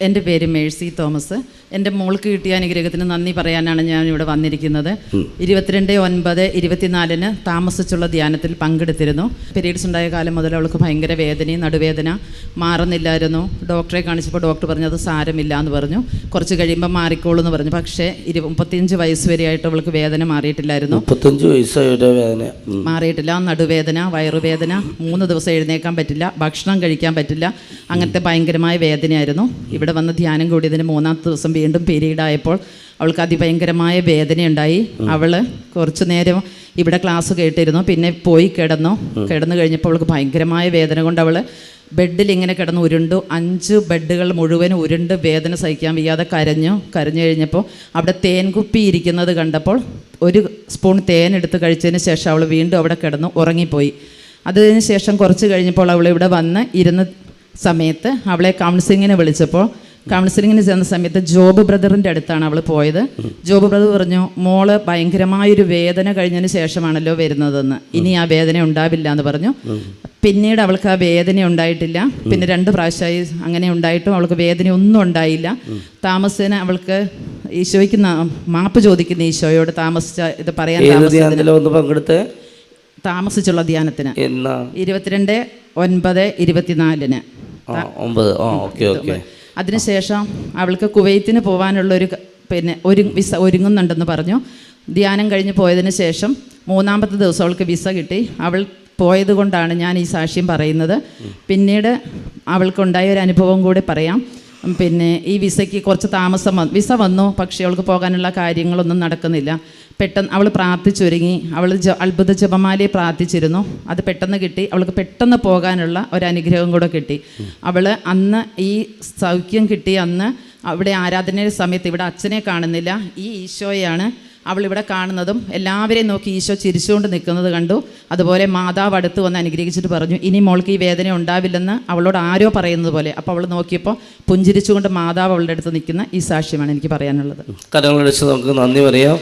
എന്റെ പേര് Mercy Thomas. എന്റെ മോൾക്ക് കിട്ടിയ അനുഗ്രഹത്തിന് നന്ദി പറയാനാണ് ഞാൻ ഇവിടെ വന്നിരിക്കുന്നത് ഇരുപത്തിരണ്ട് ഒൻപത് ഇരുപത്തിനാലിന് താമസിച്ചുള്ള ധ്യാനത്തിൽ പങ്കെടുത്തിരുന്നു. പീരീഡ്സ് ഉണ്ടായ കാലം മുതൽ അവൾക്ക് ഭയങ്കര വേദനയും നടുവേദന മാറുന്നില്ലായിരുന്നു. ഡോക്ടറെ കാണിച്ചപ്പോൾ ഡോക്ടർ പറഞ്ഞു അത് സാരമില്ല എന്ന് പറഞ്ഞു. കുറച്ച് കഴിയുമ്പോൾ മാറിക്കോളൂ എന്ന് പറഞ്ഞു. പക്ഷേ ഇരു മുപ്പത്തിയഞ്ച് വയസ്സ് വരെയായിട്ട് അവൾക്ക് വേദന മാറിയിട്ടില്ലായിരുന്നു. മുപ്പത്തഞ്ച് വയസ്സായിട്ട് വേദന. മാറിയിട്ടില്ല. നടുവേദന വയറുവേദന മൂന്ന് ദിവസം എഴുന്നേക്കാൻ പറ്റില്ല. ഭക്ഷണം കഴിക്കാൻ പറ്റില്ല. അങ്ങനത്തെ ഭയങ്കരമായ വേദനയായിരുന്നു. ഇവിടെ വന്ന് ധ്യാനം കൂടിയതിന് മൂന്നാമത്തെ ദിവസം വീണ്ടും പീരീഡ് ആയപ്പോൾ അവൾക്ക് അതിഭയങ്കരമായ വേദനയുണ്ടായി. അവൾ കുറച്ചു നേരം ഇവിടെ ക്ലാസ് കേട്ടിരുന്നു. പിന്നെ പോയി കിടന്നു. കിടന്നു കഴിഞ്ഞപ്പോൾ അവൾക്ക് ഭയങ്കരമായ വേദന കൊണ്ട് അവൾ ബെഡിൽ ഇങ്ങനെ കിടന്ന് ഉരുണ്ടു. അഞ്ച് ബെഡുകൾ മുഴുവൻ ഉരുണ്ട് വേദന സഹിക്കാൻ വയ്യാതെ കരഞ്ഞു. കരഞ്ഞു കഴിഞ്ഞപ്പോൾ അവിടെ തേൻകുപ്പി ഇരിക്കുന്നത് കണ്ടപ്പോൾ ഒരു സ്പൂൺ തേൻ എടുത്ത് കഴിച്ചതിന് ശേഷം അവൾ വീണ്ടും അവിടെ കിടന്നു ഉറങ്ങിപ്പോയി. അതിന് ശേഷം കുറച്ച് കഴിഞ്ഞപ്പോൾ അവൾ ഇവിടെ വന്ന് ഇരുന്ന സമയത്ത് അവളെ കൗൺസിലിങ്ങിന് വിളിച്ചപ്പോൾ കൗൺസിലിങ്ങിന് ചെന്ന സമയത്ത് ജോബ് ബ്രദറിന്റെ അടുത്താണ് അവൾ പോയത്. ജോബ് ബ്രദർ പറഞ്ഞു മോൾ ഭയങ്കരമായൊരു വേദന കഴിഞ്ഞതിന് ശേഷമാണല്ലോ വരുന്നതെന്ന്. ഇനി ആ വേദന ഉണ്ടാവില്ല എന്ന് പറഞ്ഞു. പിന്നീട് അവൾക്ക് ആ വേദന ഉണ്ടായിട്ടില്ല. പിന്നെ രണ്ട് പ്രാവശ്യമായി അങ്ങനെ ഉണ്ടായിട്ടും അവൾക്ക് വേദന ഒന്നും ഉണ്ടായില്ല. താമസേന അവൾക്ക് ഈശോയ്ക്ക് മാപ്പ് ചോദിക്കുന്ന ഈശോയോട് താമസിച്ച ഇത് പറയാൻ പങ്കെടുത്ത്? താമസിച്ചുള്ള ധ്യാനത്തിന്. ഇരുപത്തിരണ്ട് ഒൻപത് ഇരുപത്തിനാലിന്. ഒമ്പത്. ആ ഓക്കെ ഓക്കെ. അതിനുശേഷം അവൾക്ക് കുവൈത്തിന് പോകാനുള്ള ഒരു പിന്നെ ഒരു വിസ ഒരുങ്ങുന്നുണ്ടെന്ന് പറഞ്ഞു. ധ്യാനം കഴിഞ്ഞ് പോയതിന് ശേഷം മൂന്നാമത്തെ ദിവസം അവൾക്ക് വിസ കിട്ടി. അവൾ പോയത് കൊണ്ടാണ് ഞാൻ ഈ സാക്ഷ്യം പറയുന്നത്. പിന്നീട് അവൾക്കുണ്ടായ ഒരു അനുഭവം കൂടി പറയാം. പിന്നെ ഈ വിസയ്ക്ക് കുറച്ച് താമസം വിസ വന്നു. പക്ഷേ അവൾക്ക് പോകാനുള്ള കാര്യങ്ങളൊന്നും നടക്കുന്നില്ല. പെട്ടെന്ന് അവൾ പ്രാർത്ഥിച്ചൊരുങ്ങി. അവൾ ജ അത്ഭുത ജപമാലയെ പ്രാർത്ഥിച്ചിരുന്നു. അത് പെട്ടെന്ന് കിട്ടി. അവൾക്ക് പെട്ടെന്ന് പോകാനുള്ള ഒരനുഗ്രഹം കൂടെ കിട്ടി. അവൾ അന്ന് ഈ സൗഖ്യം കിട്ടി അന്ന് അവിടെ ആരാധനയുടെ സമയത്ത് ഇവിടെ അച്ഛനെ കാണുന്നില്ല. ഈ ഈശോയാണ് അവൾ ഇവിടെ കാണുന്നതും എല്ലാവരെയും നോക്കി ഈശോ ചിരിച്ചുകൊണ്ട് നിൽക്കുന്നത് കണ്ടു. അതുപോലെ മാതാവ് അടുത്ത് വന്ന് അനുഗ്രഹിച്ചിട്ട് പറഞ്ഞു ഇനി മോൾക്ക് ഈ വേദന ഉണ്ടാവില്ലെന്ന് അവളോട് ആരോ പറയുന്നത് പോലെ. അപ്പോൾ അവൾ നോക്കിയപ്പോൾ പുഞ്ചിരിച്ചുകൊണ്ട് മാതാവ് അവളുടെ അടുത്ത് നിൽക്കുന്ന ഈ സാക്ഷ്യമാണ് എനിക്ക് പറയാനുള്ളത്. കരങ്ങളടിച്ച് നമുക്ക് നന്ദി പറയാം.